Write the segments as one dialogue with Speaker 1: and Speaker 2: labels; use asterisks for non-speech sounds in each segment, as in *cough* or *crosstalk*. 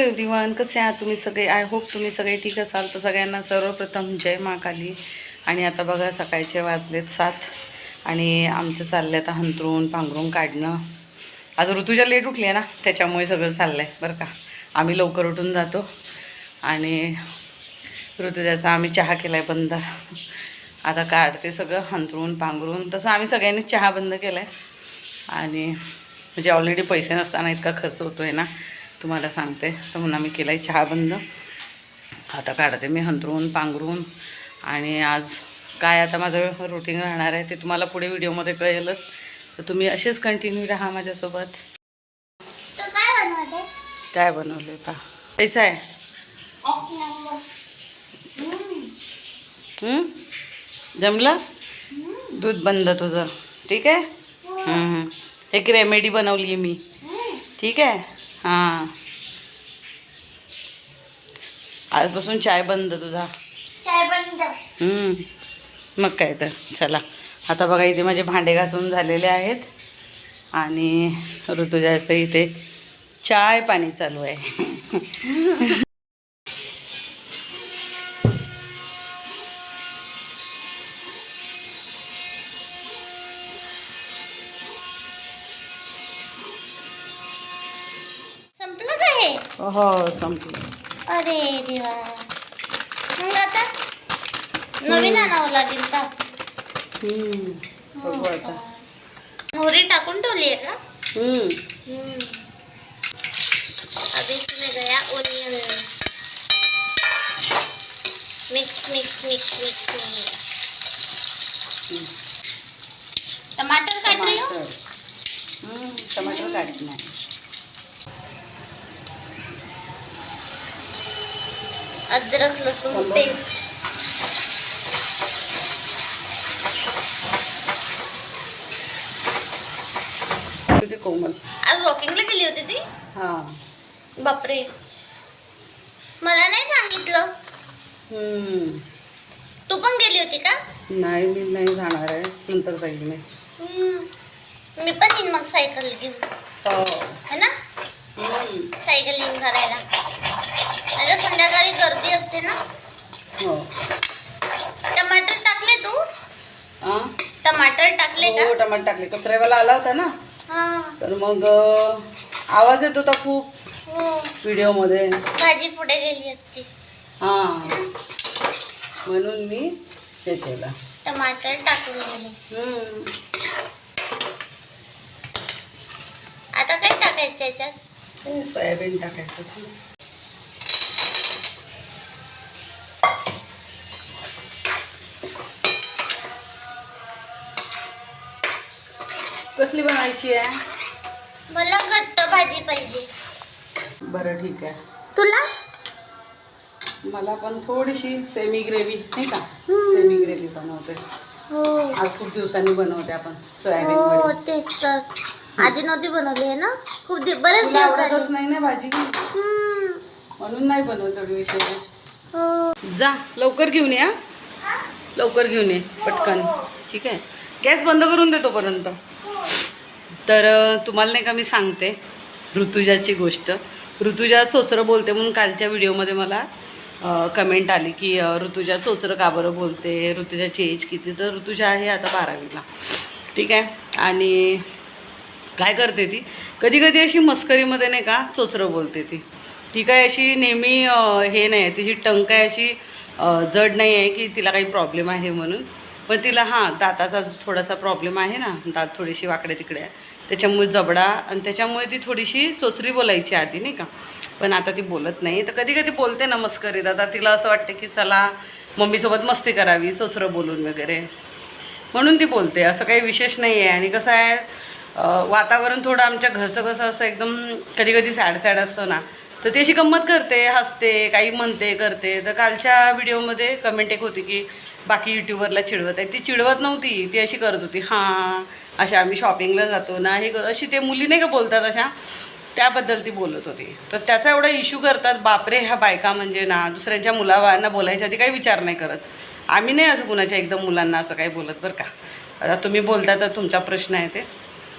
Speaker 1: Everyone कसे आहात तुम्ही सगळे? आय होप तुम्ही सगळे ठीक असाल. तर सगळ्यांना सर्वप्रथम जय महाकाली आणि आता बघा सकाळचे वाजलेत सात. आणि आमचं चाललं आहे आता हंतरून पांघरून काढणं. आज ऋतुजा लेट उठली आहे ना? त्याच्यामुळे सगळं चाललं आहे बरं का? आम्ही लवकर उठून जातो. आणि ऋतुजाचा आम्ही चहा केला आहे बंद. आता काढते सगळं हंतरून पांघरून. तसं आम्ही सगळ्यांनीच चहा बंद केला आहे आणि म्हणजे ऑलरेडी पैसे नसताना इतका खर्च होतो आहे ना? तुम्हाला सांगते. तर म्हणून आम्ही केला आहे चहा बंद. आता काढते मी हंतरून पांघरून. आणि आज काय आता माझं रुटीन राहणार आहे ते तुम्हाला पुढे व्हिडिओमध्ये कळेलच. तर तुम्ही असेच कंटिन्यू राहा माझ्यासोबत.
Speaker 2: काय बनवते?
Speaker 1: काय बनवलं का पैसा आहे? जमलं? दूध बंद तुझं. ठीक आहे? हं, हं. एक रेमेडी बनवली आहे मी ठीक आहे? हां. आजपासून चाय बंद तुझा.
Speaker 2: चाय बंद.
Speaker 1: हं. मग काय तर चला. आता बघा इथे माझे भांडे घासून झालेले आहेत. आणि ऋतुजाचं इथे चाय पाणी चालू आहे. *laughs*
Speaker 2: का हे
Speaker 1: हो संपलं
Speaker 2: अरे देवा। मग आता नवीन आणावं लागेल का?
Speaker 1: हं. बघू आता.
Speaker 2: मोहरी टाकून ठेवली आहे का?
Speaker 1: हं.
Speaker 2: अभी इसमें गया onion mix mix mix mix टमाटर काट रही हो?
Speaker 1: टमाटर. हं, टमाटर काढत नाही
Speaker 2: अदरक लसूण. पेस्ट
Speaker 1: कोमल.
Speaker 2: आज वॉकिंगला गेली होती ती?
Speaker 1: हां.
Speaker 2: बापरे. मला नाही सांगितलं. तू पण गेली होती का?
Speaker 1: नाही मी नाही जाणार आहे. नंतर जाईल मी.
Speaker 2: हम्म. मी पण येईन मग सायकल घेऊन.
Speaker 1: हो.
Speaker 2: है ना?
Speaker 1: हं.
Speaker 2: सायकलिंग करायला संध्याकाळी गर्दी असते ना?
Speaker 1: हो.
Speaker 2: टमाटर टाकले तू?
Speaker 1: हां
Speaker 2: टमाटर टाकले
Speaker 1: हो
Speaker 2: का
Speaker 1: टमाटर टाकले. कचऱ्यावाला आला होता ना?
Speaker 2: हा.
Speaker 1: तर मग आवाज येत होता खूप
Speaker 2: हो.
Speaker 1: व्हिडिओमध्ये.
Speaker 2: भाजी पुढे गेली असती.
Speaker 1: हां. म्हणून मी हे केलं.
Speaker 2: टमाटर टाकून
Speaker 1: हं.
Speaker 2: आता काय टाकायचं याच्यात?
Speaker 1: हे सोयाबीन टाकायचं. कसली बनायची आहे?
Speaker 2: मला घट्ट भाजी पाहिजे.
Speaker 1: बरं ठीक आहे.
Speaker 2: तुला?
Speaker 1: मला पण थोडीशी सेमी ग्रेव्ही नाही का? सेमी ग्रेव्ही बनवते.
Speaker 2: हो.
Speaker 1: आज खूप दिवसांनी बनवते आपण सोयाबीन
Speaker 2: हो
Speaker 1: वडी.
Speaker 2: तेच तर. आधी नव्हती बनवली आहे ना? खूप बरेच
Speaker 1: आवडतच. नाही ना भाजी?
Speaker 2: हम्म.
Speaker 1: म्हणून नाही बनवत एवढी विशेष.
Speaker 2: हो.
Speaker 1: जा लवकर घेऊन या लवकर घेऊन ये पटकन. ठीक आहे. गॅस बंद करून दे तोपर्यंत तर तुम्हाला नाही का मी सांगते ऋतुजाची गोष्ट. ऋतुजा चोचरं बोलते म्हणून कालच्या व्हिडिओमध्ये मला कमेंट आली की ऋतुजा चोचरं का बरं बोलते? ऋतुजाची एज किती? तर ऋतुजा आहे आता बारावीला. ठीक आहे? आणि काय करते ती? कधी कधी अशी मस्करीमध्ये नाही का चोचरं बोलते ती. ती काय अशी नेहमी हे नाही आहे तिची टंग काय अशी जड नाही आहे की तिला काही प्रॉब्लेम आहे म्हणून. पण तिला हां दाताचा थोडासा प्रॉब्लेम आहे ना. दात थोडीशी वाकडे तिकडे आहे. त्याच्यामुळे जबडा आणि त्याच्यामुळे ती थोडीशी चोचरी बोलायची आधी नाही का? पण आता ती बोलत नाही. तर कधी कधी बोलते ना दादा. आता तिला असं वाटतं की चला मम्मीसोबत मस्ती करावी चोचरं बोलून वगैरे. म्हणून ती बोलते. असं काही विशेष नाही आहे आणि कसं आहे वातावरण थोडं आमच्या घरचं कसं असं एकदम कधी कधी सॅड सॅड असतं ना. तर ती अशी गंमत करते हसते काही म्हणते करते. तर कालच्या व्हिडिओमध्ये कमेंट एक होती की बाकी यूट्यूबरला चिडवत आहे. ती चिडवत नव्हती. ती अशी करत होती हां अशा आम्ही शॉपिंगला जातो ना हे क- अशी ते मुली नाही का बोलतात अशा? त्याबद्दल ती बोलत होती. तर त्याचा एवढा इश्यू करतात बापरे ह्या बायका म्हणजे ना दुसऱ्यांच्या मुलाबाळांना बोलायच्या आधी काही विचार नाही करत. आम्ही नाही असं कुणाच्या एकदम मुलांना असं काही बोलत बरं का. आता तुम्ही बोलता तर तुमचा प्रश्न आहे ते.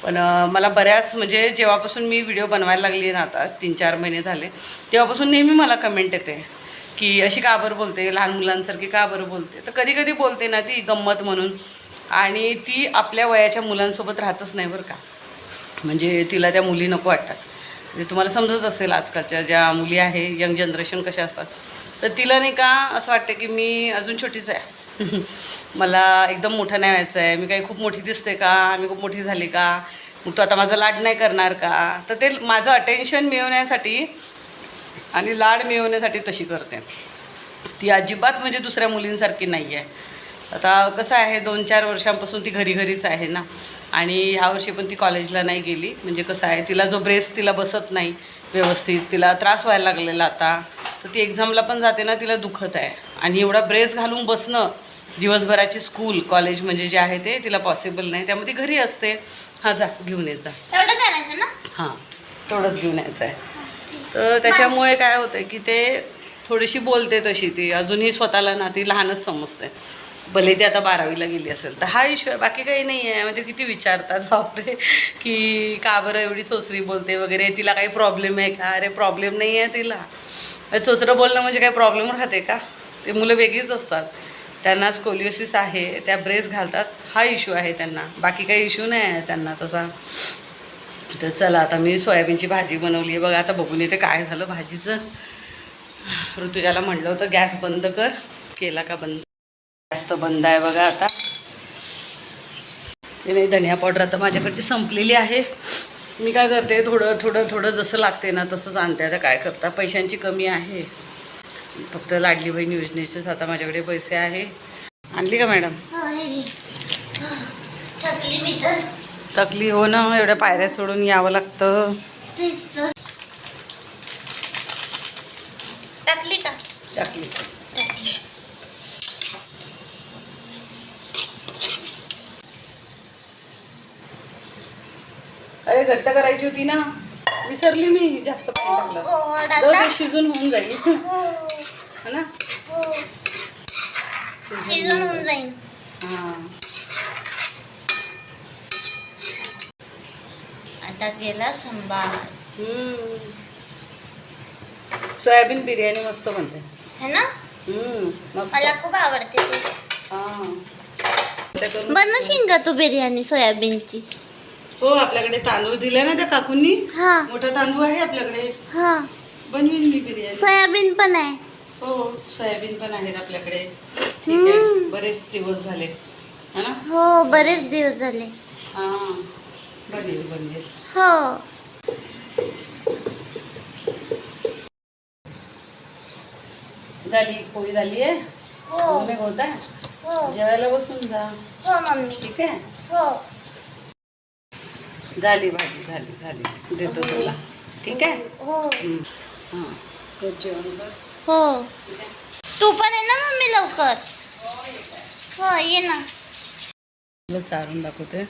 Speaker 1: पण मला बऱ्याच म्हणजे जेव्हापासून मी व्हिडिओ बनवायला लागली ना आता तीन चार महिने झाले तेव्हापासून नेहमी मला कमेंट येते. की अशी का बरं बोलते? लहान मुलांसारखी का बरं बोलते? तर कधी कधी बोलते ना ती गंमत म्हणून. आणि ती आपल्या वयाच्या मुलांसोबत राहतच नाही बरं का. म्हणजे तिला त्या मुली नको वाटतात. म्हणजे तुम्हाला समजत असेल आजकालच्या ज्या मुली आहे यंग जनरेशन कशा असतात. तर तिला नाही का असं वाटतं की मी अजून छोटीच आहे. *laughs* मला एकदम मोठं नाही व्हायचं आहे. मी काही खूप मोठी दिसते का? मी खूप मोठी झाली का? मग तू आता माझा लाड नाही करणार का? तर ते माझं अटेन्शन मिळवण्यासाठी आणि लाड मिळवण्यासाठी तशी करते. ती अजिबात म्हणजे दुसऱ्या मुलींसारखी नाही आहे आता कसं आहे दोन चार वर्षांपासून ती घरी घरीच आहे ना. आणि ह्या वर्षी पण ती कॉलेजला नाही गेली. म्हणजे कसं आहे तिला जो ब्रेस तिला बसत नाही व्यवस्थित तिला त्रास व्हायला लागलेला आता. तर ती एक्झामला पण जाते ना तिला दुखत आहे. आणि एवढा ब्रेस घालून बसणं दिवसभराची स्कूल कॉलेज म्हणजे जे आहे ते तिला पॉसिबल नाही. त्यामुळे ती घरी असते. हां जा घेऊन येत जा. हां तेवढंच घेऊन यायचं आहे. तर त्याच्यामुळे काय होतं की ते थोडीशी बोलते तशी ती. अजूनही स्वतःला ना ती लहानच समजते. भले ती आता बारावीला गेली असेल तर हा इश्यू आहे. बाकी काही नाही आहे. म्हणजे किती विचारतात बापरे की का बरं एवढी चोचरी बोलते वगैरे तिला काही प्रॉब्लेम आहे का? अरे प्रॉब्लेम नाही आहे तिला. चोचरं बोलणं म्हणजे काही प्रॉब्लेम राहते का? ते मुलं वेगळीच असतात. त्यांना स्कोलिओसिस आहे त्या ब्रेस घालतात. हा इश्यू आहे त्यांना. बाकी काही इश्यू नाही आहे त्यांना तसा. तर चला आता मी सोयाबीनची भाजी बनवली आहे. बघा आता बघून येते काय झालं भाजीचं. ऋतुजाला म्हटलं होतं गॅस बंद कर. केला का बंद? गॅस तर बंद आहे बघा आता. नाही धनिया पावडर आता माझ्याकडची संपलेली आहे. मी काय करते थोडं थोडं थोडं जसं लागते ना तसंच आणते. आता काय करता पैशांची कमी आहे. फक्त लाडली बहीण योजनेचेच आता माझ्याकडे पैसे आहे. आणली का मॅडम?
Speaker 2: हो. थकली
Speaker 1: हो ना एवढ्या पायऱ्या सोडून यावं लागतं
Speaker 2: तेच तर टाकली का
Speaker 1: टाकली
Speaker 2: टाकली.
Speaker 1: अरे घट्ट करायची होती ना विसरली मी जास्त
Speaker 2: हो,
Speaker 1: पाणी टाकलं जाऊ
Speaker 2: आता.
Speaker 1: दे, शिजून होऊन जाईल.
Speaker 2: हो,
Speaker 1: है ना?
Speaker 2: हो. शिजून होऊन जाईल.
Speaker 1: हां.
Speaker 2: आता गेला संभार.
Speaker 1: सोयाबीन बिर्याणी मस्त बनते.
Speaker 2: है ना? मला खूप आवडते
Speaker 1: हां.
Speaker 2: बनवशील का तू बिर्याणी सोयाबीनची?
Speaker 1: हो आपल्याकडे तांदूळ दिले ना त्या काकूंनी?
Speaker 2: हा.
Speaker 1: मोठा तांदूळ आहे आपल्याकडे.
Speaker 2: हा.
Speaker 1: बनवीन मी बिर्याणी.
Speaker 2: सोयाबीन पण आहे.
Speaker 1: हो सोयाबीन पण आहेत आपल्याकडे. ठीक आहे. बरेच दिवस झाले. है ना?
Speaker 2: हो बरेच दिवस झाले.
Speaker 1: हां. बनेल बनेल.
Speaker 2: हो.
Speaker 1: झाली पोळी झाली आहे?
Speaker 2: हो.
Speaker 1: होत आहे
Speaker 2: हो.
Speaker 1: जेवायला बसून जा.
Speaker 2: हो मम्मी.
Speaker 1: ठीक आहे?
Speaker 2: हो.
Speaker 1: झाली भाजी झाली झाली. देतो तुला. ठीक आहे?
Speaker 2: हो.
Speaker 1: हं. हां जेवण कर
Speaker 2: हो. तू पण आहे ना मम्मी लवकर. हो ये ना.
Speaker 1: तुला चारून दाखवते.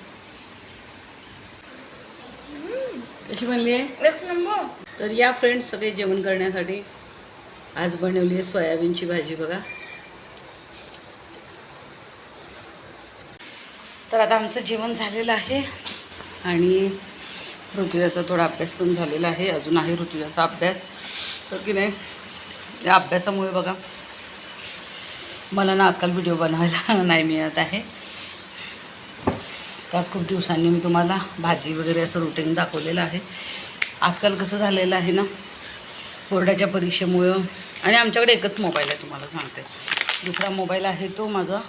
Speaker 1: कशी बनली आहे
Speaker 2: एक नंबर.
Speaker 1: तर या फ्रेंड्स सगळे जेवण करण्यासाठी आज बनवली आहे सोयाबीनची भाजी बघा. तर आता आमचं जेवण झालेलं आहे. आणि ऋतुजाचा थोडा अभ्यास पण झालेला आहे. अजून आहे ऋतुजाचा अभ्यास. तर की नाही या अभ्यासामुळे बघा मला ना आजकाल व्हिडिओ बनवायला *laughs* नाही मिळत आहे. तर आज खूप दिवसांनी मी तुम्हाला भाजी वगैरे असं रुटीन दाखवलेलं आहे. आजकाल कसं झालेलं आहे ना बोर्डाच्या परीक्षेमुळं आणि आमच्याकडे एकच मोबाईल आहे तुम्हाला सांगते. दुसरा मोबाईल आहे तो माझा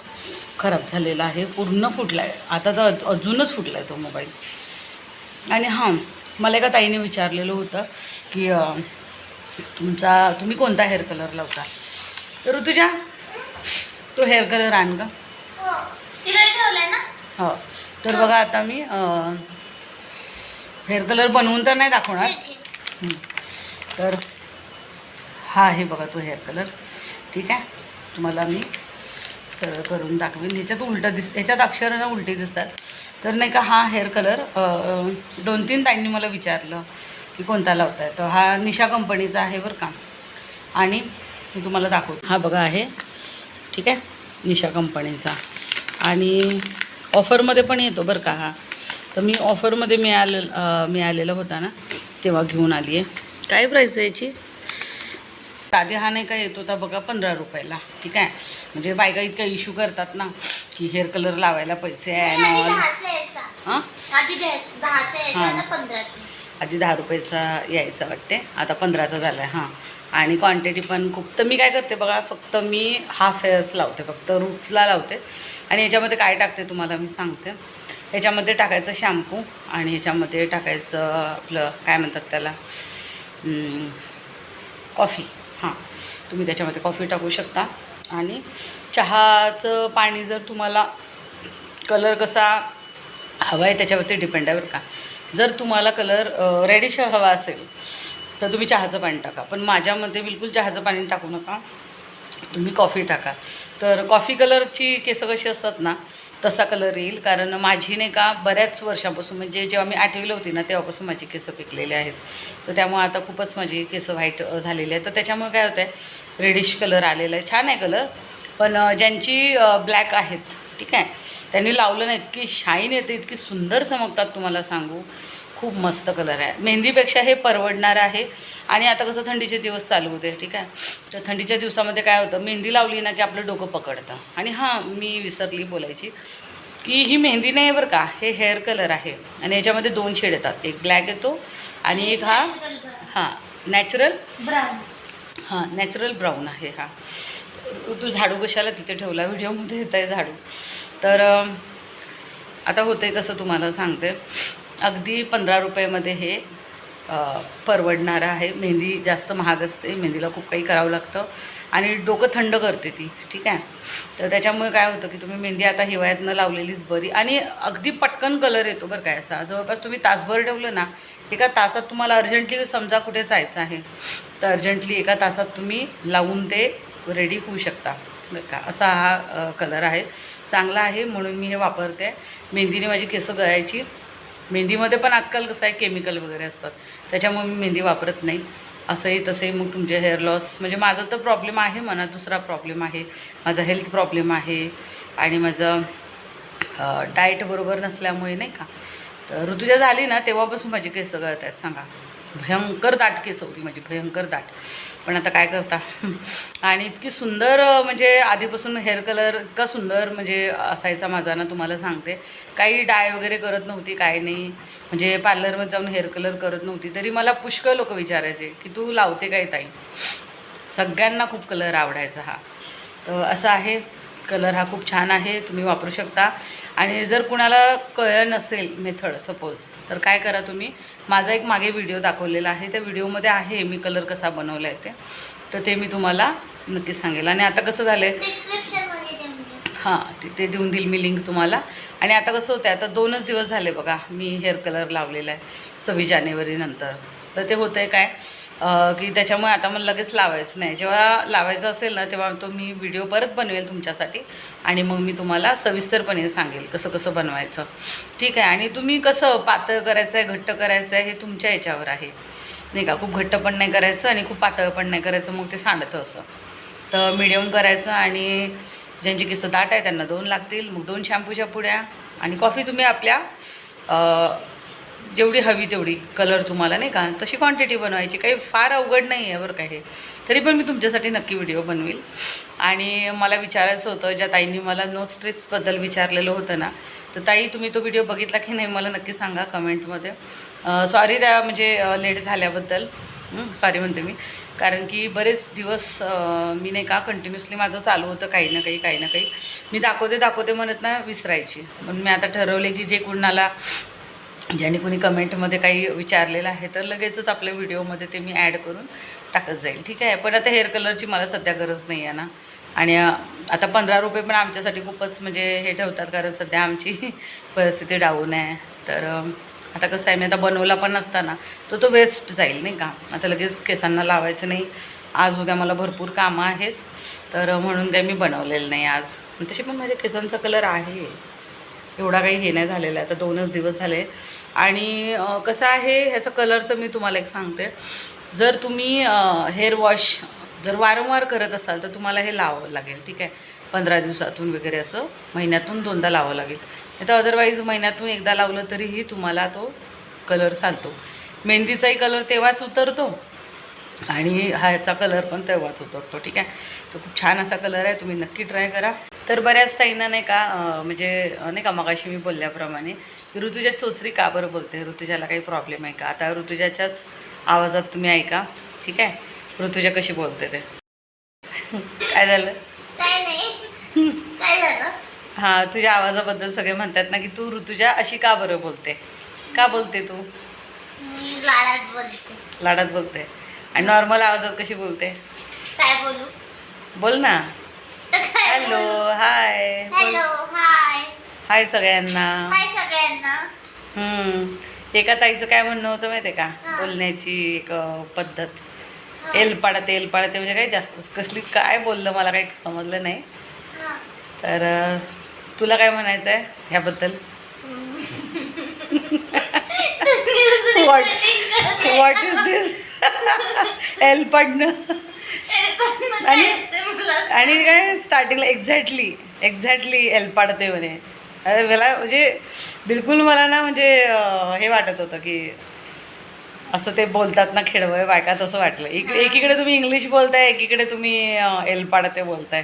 Speaker 1: खराब झालेला आहे. पूर्ण फुटला आहे आता तर अजूनच फुटला आहे तो मोबाईल. आणि हां मला एका ताईने विचारलेलं होतं की तुमचा तुम्ही कोणता हेअर कलर लावता तर ऋतुजा तो हेअर कलर आण का
Speaker 2: हो
Speaker 1: हो तर बघा आता मी हेअर कलर बनवून तर नाही दाखवणार. हं. तर हा आहे बघा तो हेअर कलर ठीक आहे तुम्हाला मी सरळ करून दाखवेन. ह्याच्यात उलटं दिस ह्याच्यात अक्षरं ना उलटी दिसतात. तर नाही का हा हेअर कलर दोन तीन ताईंनी मला विचारलं की कोणता लावताय? तर हा निशा कंपनीचा आहे बरं का. आणि मी तुम्हाला दाखवतो. हा बघा आहे. ठीक आहे? निशा कंपनीचा आणि ऑफरमध्ये पण येतो बरं का हा. तर मी ऑफरमध्ये मिळालेलं मिळालेला होता ना तेव्हा घेऊन आली आहे काय प्राईस आहे याची? साधे हा नाही का येत होता बघा पंधरा रुपयाला. ठीक आहे? म्हणजे बायका इतका इश्यू करतात ना की हेअर कलर लावायला पैसे आहे हां?
Speaker 2: आधी दहा-
Speaker 1: हा. रुपयाचा यायचा वाटते. आता पंधराचा झाला आहे हां. आणि क्वांटिटी पण खूप. तर मी काय करते बघा फक्त मी हाफ हेअर्स लावते फक्त रूट्सला लावते. आणि याच्यामध्ये काय टाकते तुम्हाला मी सांगते. याच्यामध्ये टाकायचं शॅम्पू आणि याच्यामध्ये टाकायचं आपलं काय म्हणतात त्याला? कॉफी हां तुम्ही त्याच्यामध्ये कॉफी टाकू शकता. आणि चहाचं पाणी जर तुम्हाला कलर कसा हवा आहे त्याच्यावरती डिपेंड आहे बरं का. जर तुम्हाला कलर रेडिश हवा असेल तर तुम्ही चहाचं पाणी टाका. पण माझ्यामध्ये बिलकुल चहाचं पाणी टाकू नका. तुम्ही कॉफी टाका. तर कॉफी कलरची केसं कशी असतात ना तसा कलर येईल. कारण माझी नाही का बऱ्याच वर्षापासून म्हणजे जेव्हा मी आठवीला होती ना तेव्हापासून माझी केसं पिकलेली आहेत. तर त्यामुळे आता खूपच माझी केसं व्हाईट झालेली आहे तर त्याच्यामुळे काय होतं आहे रेडिश कलर आलेला आहे. छान आहे कलर पण ज्यांची ब्लॅक आहेत ठीक आहे त्यांनी लावलं ना इतकी शाईन येते इतकी सुंदर चमकतात तुम्हाला सांगू. खूप मस्त कलर आहे. मेहंदीपेक्षा हे परवडणारं आहे. आणि आता कसं थंडीचे दिवस चालू होते ठीक आहे? तर थंडीच्या दिवसामध्ये काय होतं मेहंदी लावली ना की आपलं डोकं पकडतं. आणि हां मी विसरली बोलायची की ही मेहंदी नाही बरं का हे हेअर कलर आहे. आणि याच्यामध्ये दोन शेड येतात. एक ब्लॅक येतो आणि एक हा हां नॅचरल
Speaker 2: ब्राऊन
Speaker 1: हां नॅचरल ब्राऊन आहे हा. तू झाडू कशाला तिथे ठेवला? व्हिडिओमध्ये येत आहे झाडू. तर आता होते कसं तुम्हाला सांगते. अगदी पंधरा रुपयामध्ये हे परवडणारं आहे. मेहंदी जास्त महाग असते मेहंदीला खूप काही करावं लागतं. आणि डोकं थंड करते ती ठीक आहे? तर त्याच्यामुळे काय होतं की तुम्ही मेहंदी आता हिवाळ्यातनं लावलेलीच बरी. आणि अगदी पटकन कलर येतो बरं काय याचा. जवळपास तुम्ही तासभर ठेवलं ना एका तासात तुम्हाला अर्जंटली समजा कुठे जायचं आहे तर अर्जंटली एका तासात तुम्ही लावून ते रेडी होऊ शकता बरं का? असा हा कलर आहे. चांगला आहे म्हणून मी हे वापरते. मेहंदीने माझी केसं गळायची मेहंदीमध्ये पण आजकाल कसं आहे केमिकल वगैरे असतात. त्याच्यामुळे मी मेहंदी वापरत नाही. असंही तसंही मग तुमचे हेअर लॉस म्हणजे माझा तर प्रॉब्लेम आहे म्हणा दुसरा प्रॉब्लेम आहे. माझा हेल्थ प्रॉब्लेम आहे. आणि माझं डाएट बरोबर नसल्यामुळे नाही का. तर ऋतुजा झाली ना तेव्हापासून माझी केस गळत आहेत सांगा. भयंकर दाट केस होती माझी भयंकर दाट. पण आता काय करता? आणि इतकी सुंदर म्हणजे आधीपासून हेअर कलर इतका सुंदर म्हणजे असायचा माझा ना तुम्हाला सांगते. काही डाय वगैरे करत नव्हती काय नाही. म्हणजे पार्लरमध्ये जाऊन हेअर कलर करत नव्हती. तरी मला पुष्कळ लोक विचारायचे की तू लावते काय ताई? सगळ्यांना खूप कलर आवडायचा हा. तर असं आहे. कलर हा खूप छान आहे तुम्ही वापरू शकता. आणि जर कुणाला कळलं नसेल मेथड सपोज तर काय करा तुम्ही माझा एक मागे व्हिडिओ दाखवलेला आहे त्या व्हिडिओमध्ये आहे मी कलर कसा बनवला आहे ते. तर ते मी तुम्हाला नक्कीच सांगेल. आणि आता कसं झालं आहे. हां तिथे देऊन देईल मी लिंक तुम्हाला. आणि आता कसं होतं आता दोनच दिवस झाले बघा मी हेअर कलर लावलेला आहे सव्वीस जानेवारीनंतर तर ते होतं आहे काय की त्याच्यामुळे आता मला लगेच लावायचं नाही. जेव्हा लावायचं असेल ना तेव्हा तो मी व्हिडिओ परत बनवेल तुमच्यासाठी आणि मग मी तुम्हाला सविस्तरपणे सांगेल कसं कसं बनवायचं. ठीक आहे? आणि तुम्ही कसं पातळ करायचं आहे घट्ट करायचं आहे हे तुमच्या याच्यावर आहे. नाही का? खूप घट्ट पण नाही करायचं आणि खूप पातळ पण नाही करायचं मग ते सांडतं असं. तर मिडियम करायचं आणि ज्यांची केसं दाट आहे त्यांना दोन लागतील. मग दोन शॅम्पूच्या पुड्या आणि कॉफी तुम्ही आपल्या जेवढी हवी तेवढी कलर तुम्हाला नाही का? तशी क्वांटिटी बनवायची. काही फार अवघड नाही आहे बरं काही हे. तरी पण मी तुमच्यासाठी नक्की व्हिडिओ बनवेल. आणि मला विचारायचं होतं ज्या ताईंनी मला नो स्ट्रिप्सबद्दल विचारलेलं होतं ना तर ताई तुम्ही तो व्हिडिओ बघितला की नाही? मला नक्की सांगा कमेंटमध्ये सॉरी त्या म्हणजे लेट झाल्याबद्दल. सॉरी म्हणते मी. कारण की बरेच दिवस मी नाही का कंटिन्युअसली माझं चालू होतं काही ना काही काही ना काही. मी दाखवते दाखवते म्हणत ना विसरायची. म्हणून मी आता ठरवले की जे कुणाला ज्याने कोणी कमेंटमध्ये काही विचारलेलं आहे तर लगेचच आपल्या व्हिडिओमध्ये ते मी ॲड करून टाकत जाईल. ठीक आहे? पण आता हेअर कलरची मला सध्या गरज नाही आहे ना. आणि आता पंधरा रुपये पण आमच्यासाठी खूपच म्हणजे हे ठेवतात कारण सध्या आमची *laughs* परिस्थिती डाऊन आहे. तर आता कसं आहे मी आता बनवला पण नसताना तर तो वेस्ट जाईल नाही का? आता लगेच केसांना लावायचं नाही. आज उद्या मला भरपूर कामं आहेत तर म्हणून काही मी बनवलेलं नाही आज. तशी पण माझ्या केसांचा कलर आहे. एवढा काही हे नाही झालेला आहे. आता दोनच दिवस झाले. आणि कसं आहे ह्याचं कलरचं मी तुम्हाला एक सांगते. जर तुम्ही हेअर वॉश जर वारंवार करत असाल तर तुम्हाला हे लावावं लागेल. ठीक आहे? पंधरा दिवसातून वगैरे असं महिन्यातून दोनदा लावावं लागेल. नाही तर अदरवाईज महिन्यातून एकदा लावलं तरीही तुम्हाला तो कलर चालतो. मेहंदीचाही कलर तेव्हाच उतरतो आणि ह्याचा कलर पण तेव्हाच उतरतो. ठीक आहे? तर खूप छान असा कलर आहे. तुम्ही नक्की ट्राय करा. तर बऱ्याच ताईंना नाही का म्हणजे नाही का मगाशी मी बोलल्याप्रमाणे ऋतुजा चोचरी का बरं बोलते? ऋतुजाला काही प्रॉब्लेम आहे का? आता ऋतुजाच्याच आवाजात तुम्ही ऐका ठीक आहे? ऋतुजा कशी बोलते ते? काय झालं? हां तुझ्या आवाजाबद्दल सगळे म्हणतात ना की तू ऋतुजा अशी का बरं बोलते? का बोलते तू?
Speaker 2: लाडात बोलते.
Speaker 1: लाडात बोलते. आणि नॉर्मल आवाजात कशी बोलते?
Speaker 2: काय बोलू?
Speaker 1: बोल ना. हॅलो हाय
Speaker 2: हॅलो हाय
Speaker 1: हाय सगळ्यांना.
Speaker 2: हाय सगळ्यांना.
Speaker 1: हम्म. एका ताईचं काय म्हणणं होतं माहिती आहे का. बोलण्याची एक पद्धत. एल पाडते एल पाडते म्हणजे काय जास्त कसली काय बोललं मला काही समजलं नाही. तर तुला काय म्हणायचं आहे ह्याबद्दल? *laughs* *laughs* What? व्हॉट इज दिस एल पाडणं. आणि आणि काय स्टार्टिंगला एक्झॅक्टली एक्झॅक्टली एल पाडते म्हणे अरे मला म्हणजे बिलकुल मला ना म्हणजे हे वाटत होतं की असं ते बोलतात ना खेळवय बायका तसं वाटलं. इक एकीकडे तुम्ही इंग्लिश बोलताय एकीकडे तुम्ही एल पाडते बोलताय.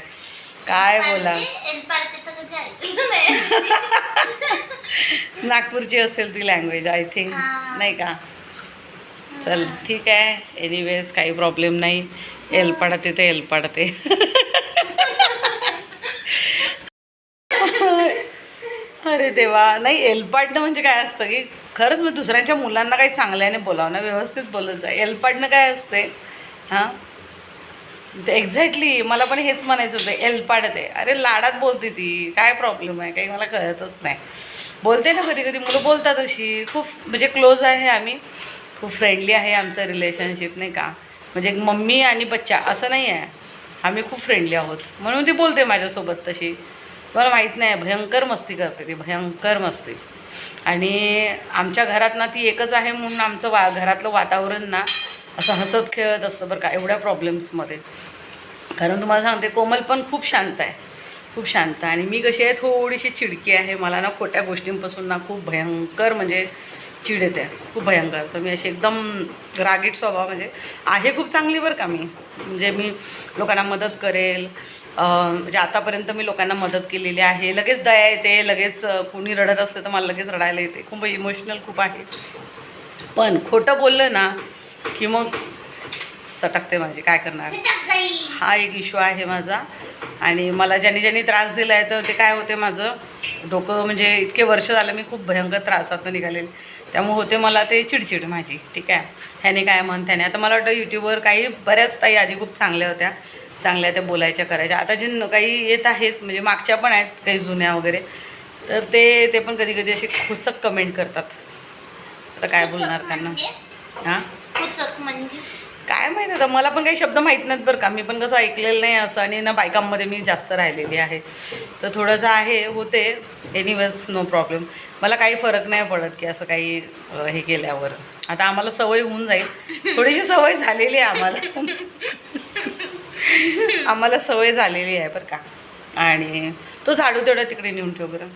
Speaker 1: काय बोला? *laughs* नागपूरची असेल ती लँग्वेज आय थिंक. नाही का? चल ठीक आहे. एनिवेज काही प्रॉब्लेम नाही. एलपाडते ते एलपाडते अरे देवा नाही एलपाडणं म्हणजे काय असतं की खरंच मग दुसऱ्यांच्या मुलांना काही चांगल्याने बोलावणं व्यवस्थित बोलत जा एलपाडणं काय असते हां एक्झॅक्टली मला पण हेच म्हणायचं होतं एलपाडते अरे लाडात बोलते ती काय प्रॉब्लेम आहे काही मला कळतच नाही बोलते ना कधी कधी मुलं बोलतात अशी खूप म्हणजे क्लोज आहे आम्ही खूप फ्रेंडली आहे आमचं रिलेशनशिप नाही का म्हणजे मम्मी आणि बच्चा असं नाही आहे आम्ही खूप फ्रेंडली आहोत. म्हणून ती बोलते माझ्यासोबत तशी. मला माहीत नाही भयंकर मस्ती करते ती भयंकर मस्ती. आणि आमच्या घरात ना ती एकच आहे म्हणून आमचं वा घरातलं वातावरण ना असं हसत खेळत असतं बरं का एवढ्या प्रॉब्लेम्समध्ये कारण तुम्हाला सांगते कोमल पण खूप शांत आहे. खूप शांत आणि मी कशी आहे थोडीशी चिडकी आहे. मला ना खोट्या गोष्टींपासून ना खूप भयंकर म्हणजे चिड येते खूप भयंकर. तर मी अशी एकदम रागीट स्वभाव म्हणजे आहे खूप चांगली बरं का मी. म्हणजे मी लोकांना मदत करेल. म्हणजे आतापर्यंत मी लोकांना मदत केलेली आहे. लगेच दया येते लगेच कुणी रडत असलं तर मला लगेच रडायला येते. खूप इमोशनल खूप आहे. पण खोटं बोललं ना की मग सटकते माझी. काय करणार? हा एक इश्यू आहे माझा. आणि मला ज्यांनी ज्यांनी त्रास दिला आहे तर ते काय होते माझं? डोकं म्हणजे इतके वर्ष झालं मी खूप भयंकर त्रासातनं निघालेले. त्यामुळे होते मला ते चिडचिड माझी ठीक आहे? ह्याने काय म्हण त्याने. आता मला वाटतं यूट्यूबवर काही बऱ्याच ताई आधी खूप चांगल्या होत्या. चांगल्या त्या बोलायच्या करायच्या. आता जे काही येत आहेत म्हणजे मागच्या पण आहेत काही जुन्या वगैरे तर ते ते पण कधी कधी असे खुचक कमेंट करतात. आता काय बोलणार त्यांना? हां?
Speaker 2: पुचक म्हणजे?
Speaker 1: काय माहिती आता? मला पण काही शब्द माहीत नाहीत बरं का. मी पण कसं ऐकलेलं नाही असं आणि ना बायकांमध्ये मी जास्त राहिलेली आहे. तर थोडंसं आहे होते. एनिवेज नो प्रॉब्लेम मला काही फरक नाही पडत की असं काही हे केल्यावर. आता आम्हाला सवय होऊन जाईल. थोडीशी सवय झालेली आहे आम्हाला. आम्हाला सवय झालेली आहे बरं का. आणि तो झाडू तेवढा तिकडे नेऊन ठेव बरं.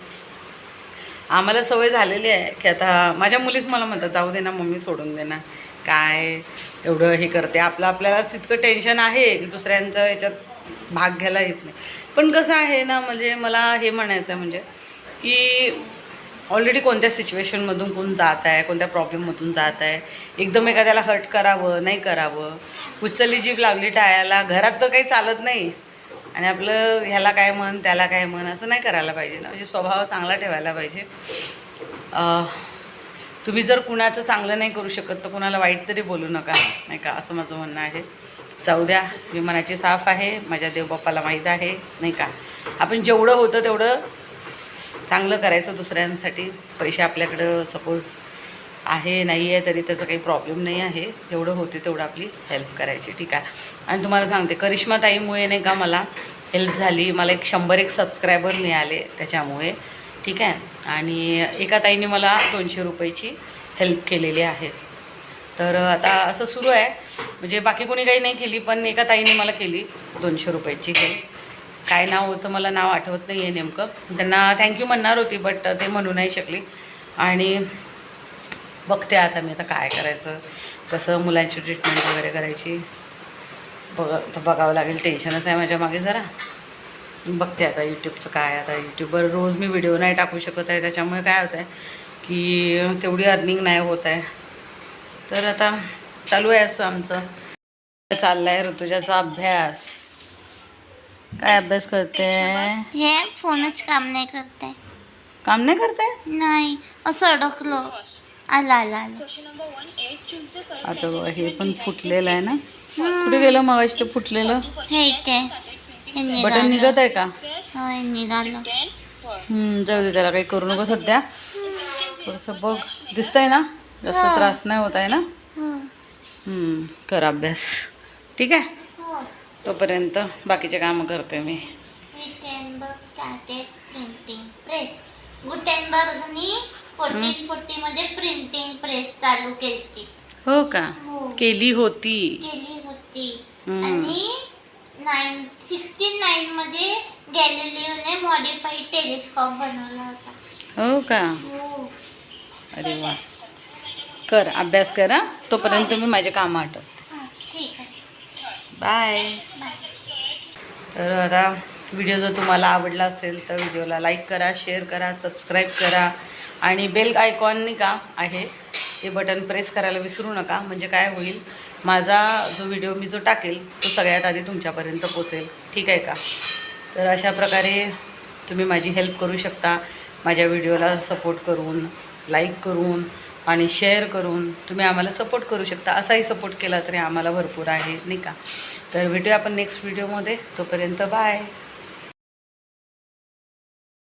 Speaker 1: आम्हाला सवय झालेली आहे की आता माझ्या मुलीच मला म्हणतात जाऊ दे ना मम्मी सोडून दे ना. काय एवढं हे करते. आपलं आपल्यालाच इतकं टेन्शन आहे की दुसऱ्यांचं याच्यात भाग घ्यायला येत नाही. पण कसं आहे ना म्हणजे मला हे म्हणायचं आहे म्हणजे की ऑलरेडी कोणत्या सिच्युएशनमधून कोण जात आहे कोणत्या प्रॉब्लेममधून जात आहे एकदम एखाद्याला हर्ट करावं नाही करावं उचलली जीभ लावली टाळ्याला घरात तर काही चालत नाही. आणि आपलं ह्याला काय म्हण त्याला काय म्हण असं नाही करायला पाहिजे ना. म्हणजे स्वभाव चांगला ठेवायला पाहिजे. तुम्ही जर कुणाचं चांगलं नाही करू शकत तर कुणाला वाईट तरी बोलू नका नाही का? असं माझं म्हणणं आहे. जाऊ द्या मी मनाची साफ आहे माझ्या देवबाप्पाला माहीत आहे नाही का? आपण जेवढं होतं तेवढं चांगलं करायचं दुसऱ्यांसाठी. पैसे आपल्याकडं सपोज आहे नाही आहे तरी त्याचा काही प्रॉब्लेम नाही आहे. जेवढं होते तेवढं आपली हेल्प करायची ठीक आहे? आणि तुम्हाला सांगते करिश्मा ताईमुळे नाही का मला हेल्प झाली. मला एक शंभर एक सबस्क्रायबर मिळाले त्याच्यामुळे ठीक आहे? आणि एका ताईने मला दोनशे रुपयाची हेल्प केलेली आहे. तर आता असं सुरू आहे. म्हणजे बाकी कोणी काही नाही केली पण एका ताईने मला केली दोनशे रुपयाची हेल्प काय नाव होतं मला नाव आठवत नाही आहे नेमकं. त्यांना थँक्यू म्हणणार होती बट ते म्हणू नाही शकली. आणि बघते आता मी आता काय करायचं कसं मुलांची ट्रीटमेंट वगैरे करायची. बघ तर बघावं लागेल टेन्शनच आहे माझ्या मागे जरा. बघते आता यूट्यूबचं काय आता यूट्यूबवर रोज मी व्हिडिओ नाही टाकू शकत आहे. त्याच्यामुळे काय होतं आहे की तेवढी अर्निंग नाही होत आहे. तर आता चालू आहे असं आमचं. चाललं आहे ऋतुजाचा अभ्यास. काय अभ्यास करते?
Speaker 2: हे फोनच काम नाही करत.
Speaker 1: काम नाही करते?
Speaker 2: नाही. असं अडकलो. आला आला आला.
Speaker 1: आता हे पण फुटलेलं आहे ना? कुठे गेलं मग ते फुटलेलं?
Speaker 2: हे इथे.
Speaker 1: बटन निघत आहे का?
Speaker 2: होय निघालं.
Speaker 1: हम्म, जाऊ दे त्याला काही करू नको सध्या. थोडंसं बघ. दिसतंय ना? जास्त त्रास नाही होत आहे ना?
Speaker 2: हो.
Speaker 1: हम्म, कर अभ्यास. ठीक आहे?
Speaker 2: हो
Speaker 1: तोपर्यंत बाकीचे कामं करते मी.
Speaker 2: गुटेनबर्ग स्टार्टेड प्रिंटिंग प्रेस गुटेनबर्गनी फोर्टीन फोर्टी मध्ये प्रिंटिंग प्रेस चालू केली
Speaker 1: हो का?
Speaker 2: हो.
Speaker 1: केली होती.
Speaker 2: केली होती.
Speaker 1: हम्म.
Speaker 2: आणि नाईन सिक्स्टीन नाईन मध्ये गॅलिलिओने मॉडिफाईड टेलिस्कॉप बनवला होता.
Speaker 1: हो का?
Speaker 2: हो.
Speaker 1: अरे वा. कर अभ्यास करा तोपर्यंत मी माझे कामं आठव
Speaker 2: ठीक आहे.
Speaker 1: बाय
Speaker 2: बाय
Speaker 1: तर आता व्हिडिओ जर तुम्हाला आवडला असेल तर व्हिडिओला लाईक करा शेअर करा सबस्क्राईब करा. आणि बेल आयकॉन नाही का आहे. ते बटन प्रेस करायला विसरू नका. म्हणजे काय होईल? माझा जो व्हिडिओ मी जो टाकेल तो सगळ्यात आधी तुमच्यापर्यंत पोचेल ठीक आहे का? तर अशा प्रकारे तुम्ही माझी हेल्प करू शकता. माझ्या व्हिडिओला सपोर्ट करून लाईक करून आणि शेअर करून तुम्ही आम्हाला सपोर्ट करू शकता. असाही सपोर्ट केला तरी आम्हाला भरपूर आहे नाही का? तर भेटूया आपण नेक्स्ट व्हिडिओमध्ये तोपर्यंत बाय